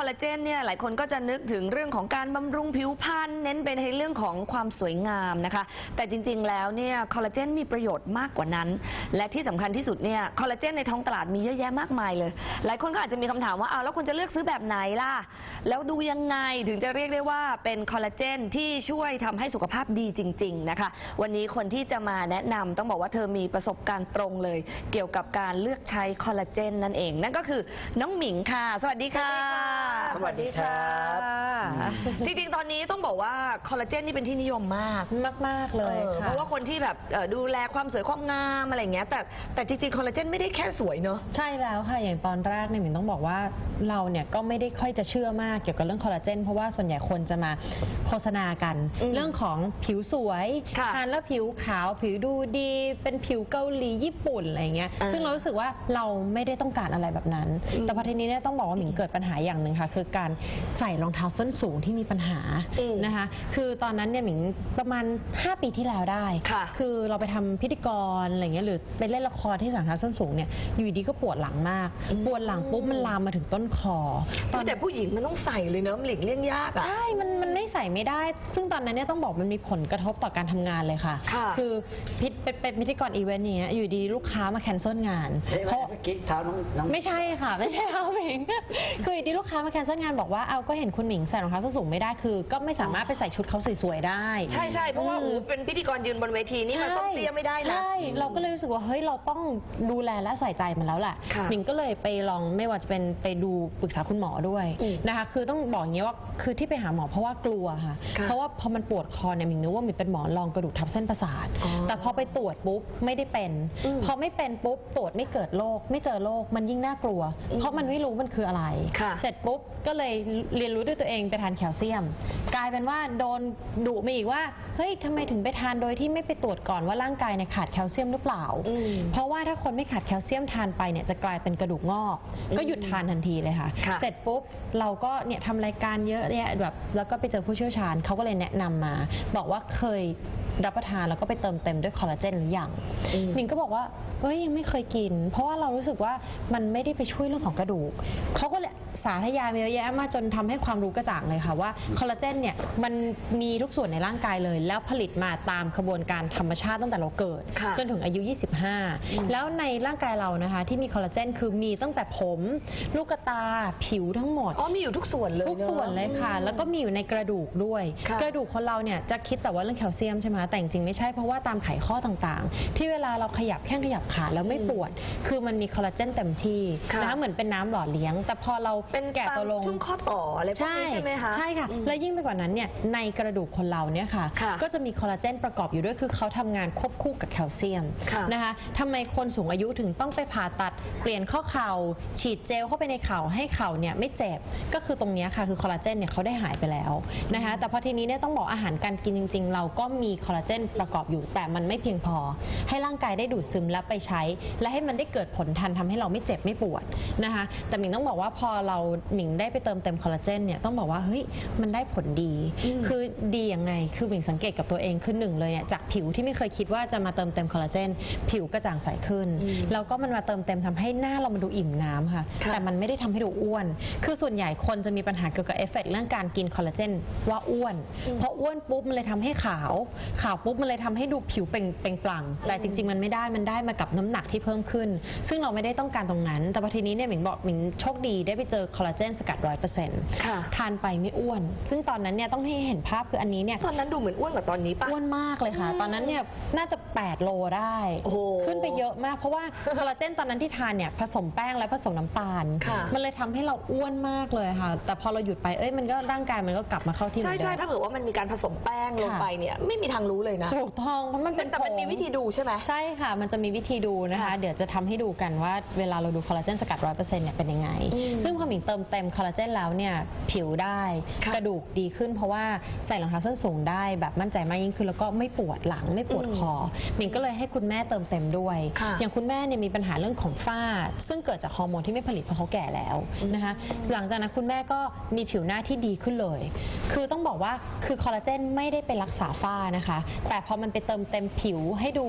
อลลาเจนเนี่ยหลายคนก็จะนึกถึงเรื่องของการบำรุงผิวพรรณเน้นไปในเรื่องของความสวยงามนะคะ แต่จริง ๆ แล้วเนี่ยคอลลาเจนมีประโยชน์มากกว่านั้น และที่สำคัญที่สุดเนี่ยคอลลาเจนในท้องตลาดมีเยอะแยะมากมายเลย หลายคนก็อาจจะมีคำถามว่าเอ้าแล้วคุณจะเลือกซื้อแบบไหนล่ะ แล้วดูยังไงถึงจะเรียกได้ว่าเป็นคอลลาเจนที่ช่วยทำให้สุขภาพดีจริง ๆ นะคะ วันนี้คนที่จะมาแนะนำต้องบอกว่าเธอมีประสบการณ์ตรงเลย เกี่ยวกับการเลือกใช้คอลลาเจนนั่นเอง นั่นก็คือน้องหมิงค่ะ สวัสดีค่ะสวัสดีครับจริงๆ ตอนนี้ต้องบอกว่าคอลลาเจนนี่เป็นที่นิยมมากมากมากๆเลยออค่เพราะว่าคนที่แบบเอ่อดูแลความสวยความงามอะไรอย่างเงี้ย แต่แต่จริงๆ คอลลาเจนไม่ได้แค่สวยเนอะ ใช่แล้วค่ะ อย่างตอนแรกเนี่ยหมินต้องบอกว่าเราเนี่ยก็ไม่ได้ค่อยจะเชื่อมากเกี่ยวกับเรื่องคอลลาเจนเพราะว่าส่วนใหญ่คนจะมาโฆษณากัน อืมเรื่องของผิวสวยค่ะทานแล้วผิวขาวผิวดูดี เป็นผิวเกาหลีญี่ปุ่นอะไรเงี้ยอ่าซึ่งเรารู้สึกว่าเราไม่ได้ต้องการอะไรแบบนั้นอืมแต่พอทีนี้เนี่ยต้องบอกว่าหมิงเกิดปัญหาอย่างหนึ่งค่ะคือการใส่รองเท้าส้นสูงที่มีปัญหาอืมนะคะ คือตอนนั้นเนี่ยหมิงประมาณ 5 ปีที่แล้วได้ค่ะคือเราไปทำพิธีกรอะไรเงี้ยหรือไปเล่นละครที่สังกัดส้นสูงเนี่ยอยู่ดีก็ปวดหลังมาก อืม ปวดหลังปุ๊บมันลามมาถึงต้นคอตอน แต่ผู้หญิงมันต้องใส่เลยเนอะมันหลีกเลี่ยงยากอะใช่ มันมันไม่ใส่ไม่ได้ ซึ่งตอนนั้นเนี่ยต้องบอกมันมีผลกระทบต่อการทำงานเลยค่ะค่ะอพิษเป็นเป็นพิธีกรอีเวนต์อย่างเงี้ยอยู่ดีลูกค้ามาแคนเซิลงานเอ๊ะเพราะเมื่อกี้เท้าน้องน้อง ไม่ใช่ค่ะ ไม่ใช่เราเอง คืออยู่ดีลูกค้ามาแคนเซิลงานบอกว่าเอาก็เห็นคุณหมิงใส่รองเท้าส้นสูงไม่ได้คือ ก็ไม่สามารถไปใส่ชุดเขาสวยๆได้ ใช่ใช่เพราะว่าอืมโอ้โหเป็นพิธีกรยืนบนเวทีนี่มันต้องเตี้ยไม่ได้นะ ใช่ เราก็เลยรู้สึกว่าเฮ้ยเราต้องดูแลและใส่ใจมันแล้วแหละค่ะหมิงก็เลยไปลองไม่ว่าจะเป็นไปดูปรึกษาคุณหมอด้วยอืมนะคะ คือต้องบอกอย่างนี้ว่าคือที่ไปหาหมอเพราะว่ากลัวค่ะ ค่ะเพราะว่าพอมันปวดคอเนี่ยหมิงนึกว่าหมิงเป็นหมอนรองกระดูกทับเส้นประสาท อ๋อแต่พอไปตรวจปุ๊บไม่ได้เป็น อืมพอไม่เป็นปุ๊บตรวจไม่เกิดโรคไม่เจอโรคมันยิ่งน่ากลัวอืมเพราะมันไม่รู้มันคืออะไร ค่ะ เสร็จปุ๊บก็เลยเรียนรู้ด้วยตัวเองไปทานแคลเซียม กลายเป็นว่าโดนดุมาอีกว่าเฮ้ยทำไมถึงไปทานโดยที่ไม่ไปตรวจก่อนว่าร่างกายเนี่ยขาดแคลเซียมหรือเปล่า อืมเพราะว่าถ้าคนไม่ขาดแคลเซียมทานไปเนี่ยจะกลายเป็นกระดูกงอกอืมก็หยุดทานทันทีเลยค่ะ ค่ะเสร็จปุ๊บเราก็เนี่ยทำรายการเยอะเนี่ยแบบแล้วก็ไปเจอผู้เชี่ยวชาญเขาก็เลยแนะนำมา บอกว่าเคยรับประทานแล้วก็ไปเติมเต็มด้วยคอลลาเจนหรือยัง อืมหมิงก็บอกว่าเฮ้ยยังไม่เคยกิน เพราะว่าเรารู้สึกว่ามันไม่ได้ไปช่วยเรื่องของกระดูกเขาก็เลย สาธยายมาเยอะแยะมากจนทำให้ความรู้กระจ่างเลยค่ะว่าคอลลาเจนเนี่ยมันมีทุกส่วนในร่างกายเลย แล้วผลิตมาตามกระบวนการธรรมชาติตั้งแต่เราเกิด ค่ะจนถึงอายุ 25 แล้วในร่างกายเรานะคะที่มีคอลลาเจนคือมีตั้งแต่ผม ลูกตาผิวทั้งหมด อ๋อมีอยู่ทุกส่วนเลยทุกส่วนเลยค่ะ แล้วก็มีอยู่ในกระดูกด้วย ค่ะกระดูกคนเราเนี่ยจะคิดแต่ว่าเรื่องแคลเซียมใช่ไหมแต่จริงๆไม่ใช่เพราะว่าตามไขข้อต่างๆ ที่เวลาเราขยับแข้งขยับขาแล้วไม่ปวด คือมันมีคอลลาเจนเต็มที่ค่ะนะคะเหมือนเป็นน้ำหล่อเลี้ยง แต่พอเราเป็นแก่ตัวลงตามช่วงข้อต่ออะไรพวกนี้ใช่ไหมคะใช่ค่ะ อืม และยิ่งไปกว่านั้นเนี่ยในกระดูกคนเราเนี่ยค่ะ ค่ะก็จะมีคอลลาเจนประกอบอยู่ด้วยคือเขาทำงานควบคู่กับแคลเซียมค่ะนะคะทำไมคนสูงอายุถึงต้องไปผ่าตัด เปลี่ยนข้อเข่าฉีดเจลเข้าไปในเข่าให้เข่าเนี่ยไม่เจ็บก็คือตรงเนี้ยค่ะคือคอลลาเจนเนี่ยเขาได้หายไปแล้วนะคะแต่พอทีนี้เนี่ยต้องบอกอาหารการกินจริง ๆ เราก็มีคอลลาเจนประกอบอยู่ แต่มันไม่เพียงพอ ให้ร่างกายได้ดูดซึมและไปใช้ และให้มันได้เกิดผลทันทำให้เราไม่เจ็บไม่ปวดนะคะแต่หมิงต้องบอกว่าพอเราหมิงได้ไปเติมเต็มคอลลาเจนเนี่ยต้องบอกว่าเฮ้ยมันได้ผลดีอืมคือดียังไงคือหมิงสังเกตกับตัวเองคือหนึ่งเลยเนี่ยจากผิวที่ไม่เคยคิดว่าจะมาเติมเต็มคอลลาเจนผิวกระจ่างใสขึ้นอืมแล้วก็มันมาเติมเต็มทำให้หน้าเรามันดูอิ่มน้ำค่ะค่ะ แต่มันไม่ได้ทำให้ดูอ้วน คือส่วนใหญ่คนจะมีปัญหาเกี่ยวกับเอฟเฟกต์เรื่องการกินคอลลาเจนว่าอ้วนอืมเพราะอ้วนปุ๊บมันเลยทำให้ขาว ขาวปุ๊บมันเลยทำให้ดูผิวเปล่งเปล่งปลั่งแต่จริง ๆ มันไม่ได้มันได้มากับน้ำหนักที่เพิ่มขึ้น ซึ่งเราไม่ได้ต้องการตรงนั้น แต่พอทีนี้เนี่ยหมิงบอกหมิงโชคดีได้ไปเจอคอลลาเจนสกัดร้อยเปอร์เซ็นต์ค่ะ ทานไปไม่อ้วน ซึ่งตอนนั้นเนี่ยต้องให้เห็นภาพคืออันนี้เนี่ยตอนนั้นดูเหมือนอ้วนกว่าตอนนี้ปะอ้วนมากเลยค่ะอืมตอนนั้นเนี่ยน่าจะ 8 โลได้ โอ้โหขึ้นไปเยอะมาก เพราะว่า คอลลาเจนตอนนั้นที่ทานเนี่ยผสมแป้งและผสมน้ำตาล ค่ะ มันเลยทำให้เราอ้วนมากเลยค่ะ แต่พอเราหยุดไปเอ้ยมันก็ร่างกายมันก็กลับมาเข้าที่เหมืใช่อนเดิใช่มถ้าเกิดว่ามันมีการผสมแป้งลงไปเนี่ยไม่มีทางรู้เลยนะถูกต้องเพราะมันเป็นแต่มันมีผงวิธีดูใช่ไหม ใช่ค่ะ มันจะมีวิธีดูนะคะ ค่ะเดี๋ยวจะทำให้ดูกันว่าเวลาเราดูคอลลาเจนสกัดร้อยเปอร์เซ็นต์เนี่ยเป็นยังไง อืมซึ่งพอหมิงเติมเต็มคอลลาเจนแล้วเนี่ยผิวได้ค่ะกระดูกดีขึ้นเพราะว่าใส่รองเท้าส้นสูงได้แบบมั่นใจมากยิ่งขึ้นแล้วก็ไม่ปวดหลังไม่ปวดอืมคอหมิงก็เลยให้คุณแม่เติมเต็มด้วยค่ะอย่างคุณแม่เนี่ยมีปัญหาเรื่องของฝ้า ซึ่งเกิดจากฮอร์โมนที่ไม่ผลิตเพราะเขาแก่แล้วนะคะอืมหลังจากนั้นคุณแม่ก็มีผิวหน้าที่ดีขึ้นเลย คือต้องบอกว่าคือคอลลาเจนไม่ได้ไปรักษาฝ้านะคะ แต่พอมันไปเติมเต็มผิวให้ดู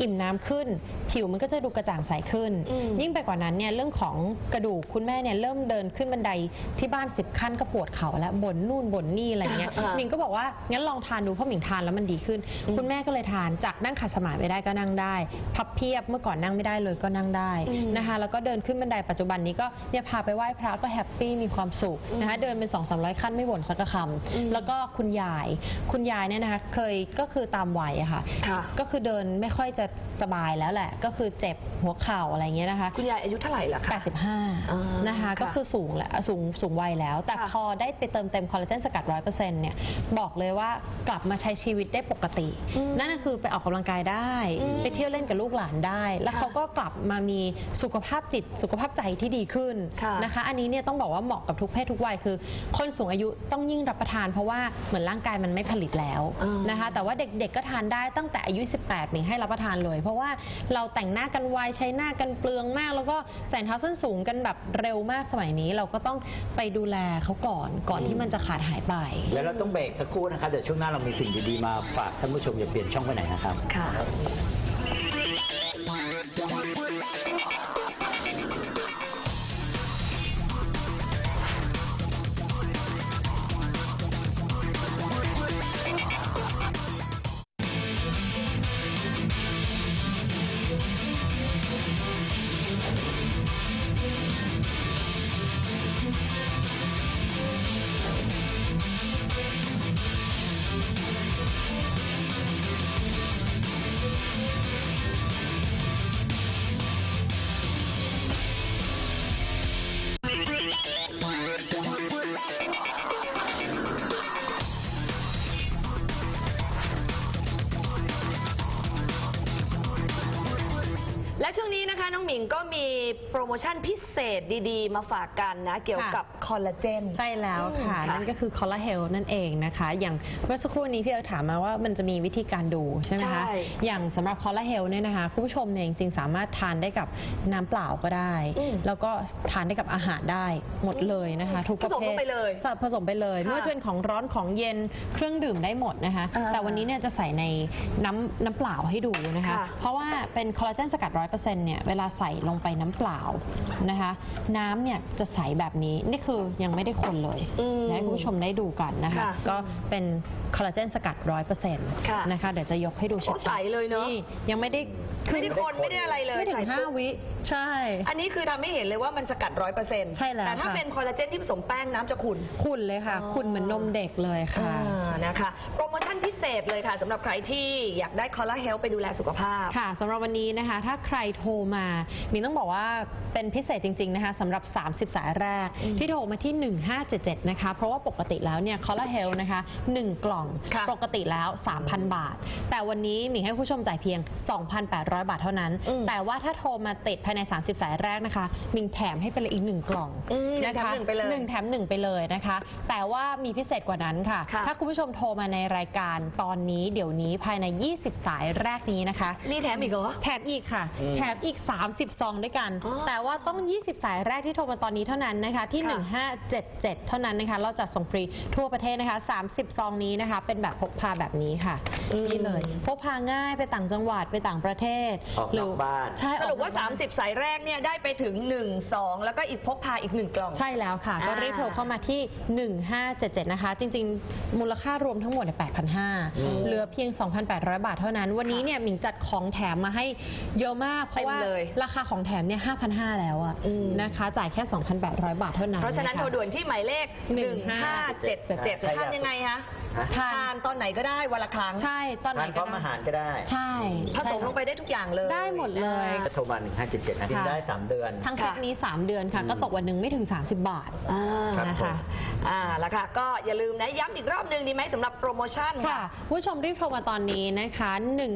อิ่มน้ำขึ้น ผิวมันก็จะดูกระจ่างใสขึ้นอืมยิ่งไปกว่านั้นเนี่ยเรื่องของกระดูกคุณแม่เนี่ยเริ่มเดินนขึ้นบันไดที่บ้านสิบขั้นก็ปวดเข่าแล้วบ่นนู่นบ่นนี่อะไรเงี้ยอ่าหมิงก็บอกว่างั้นลองทานดูเพราะหมิงทานแล้วมันดีขึ้นอืมคุณแม่ก็เลยทานจากนั่งขัดสมาธิไม่ได้ก็นั่งได้ พับเพียบเมื่อก่อนนั่งไม่ได้เลยก็นั่งได้อืมนะคะ แล้วก็เดินขึ้นบันไดปัจจุบันนี้ก็เนี่ยพาไปไหว้พระก็แฮปปี้มีความสุขนะคะเดินเป็นสองสามร้อยขั้นไม่บ่นสักคอืมำแล้วก็คุณยาย คุณยายเนี่ยนะคะเคยก็คือตามวัยอะค่ะ ค่ะ ก็คือเดินไม่ค่อยจะสบายแล้วแหละ ก็คือเจ็บหัวเข่าอะไรเงี้ยนะคะ คุณยายอายุเท่าไหร่ล่ะคะอ่า85 นะคะค่ะก็คือสูงแหละสูงสูงวัยแล้ว แต่ค่ะ พอได้ไปเติมเต็มคอลลาเจนสกัด100%เนี่ยบอกเลยว่ากลับมาใช้ชีวิตได้ปกติ อืมนั่นก็คือไปออกกำลังกายได้ อืมไปเที่ยวเล่นกับลูกหลานได้ แล้วค่ะเขาก็กลับมามีสุขภาพจิตสุขภาพใจที่ดีขึ้นค่ะ นะคะ อันนี้เนี่ยต้องบอกว่าเหมาะกับทุกเพศทุกวัยคือ คนสูงอายุต้องยิ่งรับประทานเพราะว่าเหมือนร่างกายมันไม่ผลิตแล้วอืม นะคะ แต่ว่าเด็กๆก็ทานได้ตั้งแต่อายุ 18มีให้รับประทานเลย เพราะว่าเราแต่งหน้ากันไวใช้หน้ากันเปลืองมาก แล้วก็ใส่รองเท้าส้นสูงกันแบบเร็วมากสมัยนี้เราก็ต้องไปดูแลเขาก่อนก่อนที่มันจะขาดหายไป แล้วเราต้องเบรกสักครู่นะครับเดี๋ยวช่วงหน้าเรามีสิ่งดีๆมาฝากท่านผู้ชมอย่าเปลี่ยนช่องไปไหนนะครับ ค่ะ และช่วงนี้นะคะน้องหมิงก็มีโปรโมชั่นพิเศษดีๆ มาฝากกันนะ เกี่ยวกับคอลลาเจน ใช่แล้วค่ะอืมค่ะนั่นก็คือคอลลาเฮลนั่นเองนะคะ อย่างเมื่อสักครู่นี้พี่เอ๋ถามมาว่ามันจะมีวิธีการดูใช่ไหมคะใช่อย่างสำหรับคอลลาเฮลเนี่ยนะคะคุณผู้ชมเนี่ยจริงๆสามารถทานได้กับน้ำเปล่าก็ได้ อืมแล้วก็ทานได้กับอาหารได้หมดเลยนะคะ ทุกประเภทผสมลงไปเลยผสมไปเลยค่ะไม่ว่าจะเป็นของร้อนของเย็นเครื่องดื่มได้หมดนะคะ อ่าแต่วันนี้เนี่ยจะใส่ในน้ำน้ำเปล่าให้ดูนะคะ ค่ะ เพราะว่าเป็นคอลลาเจนสกัดร้อยเปอร์เซ็นต์เนี่ยเวลาใส่ลงไปน้ำเปล่านะคะ น้ำเนี่ยจะใสแบบนี้นี่คือยังไม่ได้คนเลยอืมให้คุณผู้ชมได้ดูกันนะคะ ค่ะก็เป็นคอลลาเจนสกัดร้อยเปอร์เซ็นต์ค่ะนะคะเดี๋ยวจะยกให้ดูชัโอ้ดใสเลยเนอะ ยังไม่ได้ ไม่ได้คนไม่ได้อะไรเลยไม่ถึใส่งห้าปุ๊บวิ ใช่ อันนี้คือทำให้เห็นเลยว่ามันสกัดร้อยเปอร์เซ็นต์ใช่แล้วแต่ถ้าค่ะ เป็นคอลลาเจนที่ผสมแป้งน้ำจะขุ่น ขุ่นเลยค่ะ อ๋อ ขุ่นเหมือนนมเด็กเลยค่ะ อ่านะคะ โปรโมชั่นพิเศษเลยค่ะสำหรับใครที่อยากได้คอลลาเฮลไปดูแลสุขภาพ ค่ะสำหรับวันนี้นะคะ ถ้าใครโทรมามินต้องบอกว่าเป็นพิเศษจริง ๆ นะคะสำหรับ 30 สายแรก อืมที่โทรมาที่ 1577 นะคะ เพราะว่าปกติแล้วเนี่ยคอลลาเฮลนะคะ 1 กล่อง ค่ะ ปกติแล้ว 3,000 บาท แต่วันนี้มิงให้ผู้ชมจ่ายเพียง2,800 บาทเท่านั้นอืมแต่ว่าถ้าโทรมาติดภายใน 30 สายแรกนะคะ มิงแถมให้ไปเลยอีก1กล่องอืมนะคะหนึ่งแถมหนึ่งไปเลยหนึ่งแถมหนึ่งไปเลยนะคะ แต่ว่ามีพิเศษกว่านั้นค่ะ ค่ะ ถ้าคุณผู้ชมโทรมาในรายการตอนนี้เดี๋ยวนี้ภายใน 20 สายแรกนี้นะคะ มีแถมอีกเหรอ แถมอีกค่ะ อืมแถมอีก 30 ซองด้วยกัน อ๋อแต่ว่าต้อง 20 สายแรกที่โทรมาตอนนี้เท่านั้นนะคะ ที่ ค่ะ 1577 เท่านั้นนะคะ เราจะส่งฟรีทั่วประเทศนะคะ 30 ซองนี้นะคะ เป็นแบบพกพาแบบนี้ค่ะอืม นี่เลย พกพาง่ายไปต่างจังหวัดไปต่างประเทศออกนอกบ้าน ใช่สรุปว่า ออกนอกบ้น30 สายแรกเนี่ยได้ไปถึง 1 2 แล้วก็อีกพกพาอีก 1 กล่อง ใช่แล้วค่ะ ก็อ่ารีบโทรเข้ามาที่ 1577 นะคะ จริง ๆ มูลค่ารวมทั้งหมดเนี่ยอืม8,500 เหลือเพียง 2,800 บาทเท่านั้น วันนี้เนี่ยหมิงจัดของแถมมาให้เยอะมาก เพราะว่าเต็มเลย ราคาของแถมเนี่ย5,500 แล้วอะอืมนะคะ จ่ายแค่ 2,800 บาทเท่านั้นเพราะฉะนั้นค โทรด่วนที่หมายเลข 1577 1577ทานยังไงคะ ฮะทาน ทานตอนไหนก็ได้วันละครั้ง ใช่ ตอนไหนทานพร้อมได้อาหารก็ได้ใช่ผสมลงไปได้ทุกอย่างเลยได้หมดเลย ก็โทรมา1577นะกินได้ 3 เดือน ทั้งเซตนี้ 3 เดือนค่ะอืมก็ตกวันหนึ่งไม่ถึง 30 บาทอ่าครับนะคะ อ่าแล้วค่ะก็อย่าลืมนะย้ำอีกรอบหนึ่งดีไหมสำหรับโปรโมชั่นค่ะ ผู้ชมรีบโทรมาตอนนี้นะคะ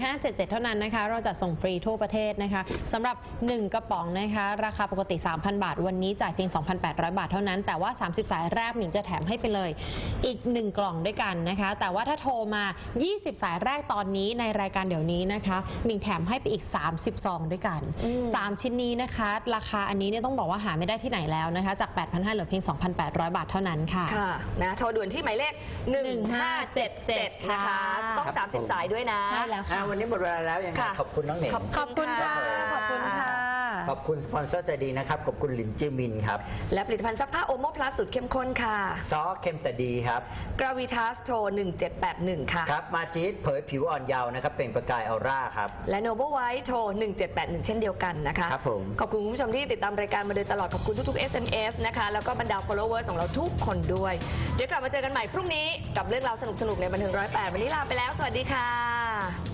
1577 เท่านั้นนะคะ เราจะส่งฟรีทั่วประเทศนะคะสำหรับ 1 กระป๋องนะคะ ราคาปกติ 3,000 บาท วันนี้จ่ายเพียง 2,800 บาทเท่านั้น แต่ว่า 30 สายแรกหมิงจะแถมให้ไปเลย อีก 1 กล่องด้วยกันนะคะ แต่ว่าถ้าโทรมา 20 สายแรกตอนนี้ในรายการเดี๋ยวนี้นะคะหมิงแถมให้ไปอีก 30ซองด้วยกัน อืม 3 ชิ้นนี้นะคะ ราคาอันนี้เนี่ยต้องบอกว่าหาไม่ได้ที่ไหนแล้วนะคะ จาก 8,500เหลือเพียง 2,800 บาทเท่านั้นค่ะค่ะนะโทรด่วนที่หมายเลข 1577 นะคะ ต้องครับผม30 สายด้วยนะ ใช่แล้วอ่าค่ะวันนี้หมดเวลาแล้วยังไงค่ะ ขอบคุณน้องเหน่ง ขอบขอบคุณค่ะ ขอบคุณขอบคุณค่ะ ขอบคุณสปอนเซอร์ใจดีนะครับ ขอบคุณหลินจือมินครับ และผลิตภัณฑ์ซักผ้าโอโมพลัสสูตรเข้มข้นค่ะ ซอเค็มแต่ดีครับ กราวิทัสโทร1781 ค่ะ ครับ มาจีดเผยผิวอ่อนเยาว์นะครับ เป็นประกายออร่าครับ และโนเบ l ไวท์โทร1781 เช่นเดียวกันนะคะ ครับผม ขอบคุณคุณผู้ชมที่ติดตามรายการมาโดยตลอด ขอบคุณทุกๆ SMS นะคะ แล้วก็บรรดา followers ของเราทุกคนด้วย เดี๋ยวกลับมาเจอกันใหม่พรุ่งนี้กับเรื่องราวสนุกๆในบันเทิงร้อยแปดวันนี้ลาไปแล้ว สวัสดีค่ะ